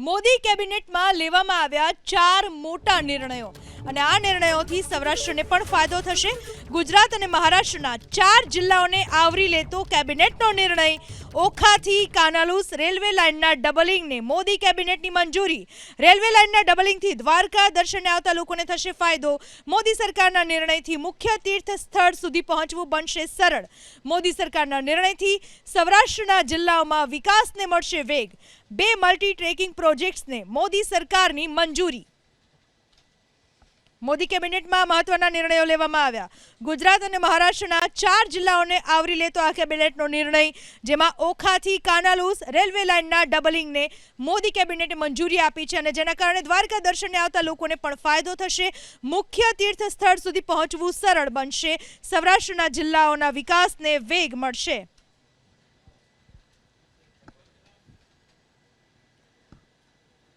મોદી કેબિનેટમાં લેવામાં આવ્યા ચાર મોટા નિર્ણયો. અને આ નિર્ણયોથી સૌરાષ્ટ્રને પણ ફાયદો થશે. ગુજરાત અને મહારાષ્ટ્રના ચાર જિલ્લાઓને આવરી લેતો કેબિનેટનો નિર્ણય. ઓખાથી કાનાલુસ રેલવે લાઇનના ડબલિંગને મોદી કેબિનેટની મંજૂરી. રેલવે લાઇનના ડબલિંગથી દ્વારકા દર્શને આવતા લોકોને થશે ફાયદો. મોદી સરકારના નિર્ણયથી મુખ્ય તીર્થ સ્થળ સુધી પહોંચવું બનશે સરળ. મોદી સરકારના નિર્ણયથી સૌરાષ્ટ્રના જિલ્લાઓમાં વિકાસને મળશે વેગ. બે મલ્ટી ટ્રેકિંગ પ્રોજેક્ટ્સને મોદી સરકારની મંજૂરી. મોદી કેબિનેટમાં મહત્વના નિર્ણયો લેવામાં આવ્યા. ગુજરાત અને મહારાષ્ટ્રના ચાર જિલ્લાઓને આવરી લેતો આ કેબિનેટનો નિર્ણય, જેમાં ઓખાથી કાનાલુસ રેલવે લાઇનના ડબલિંગને મોદી કેબિનેટે મંજૂરી આપી છે અને જેના કારણે દ્વારકા દર્શને આવતા લોકોને પણ ફાયદો થશે. મુખ્ય તીર્થ સ્થળ સુધી પહોંચવું સરળ બનશે. સૌરાષ્ટ્રના જિલ્લાઓના વિકાસને વેગ મળશે.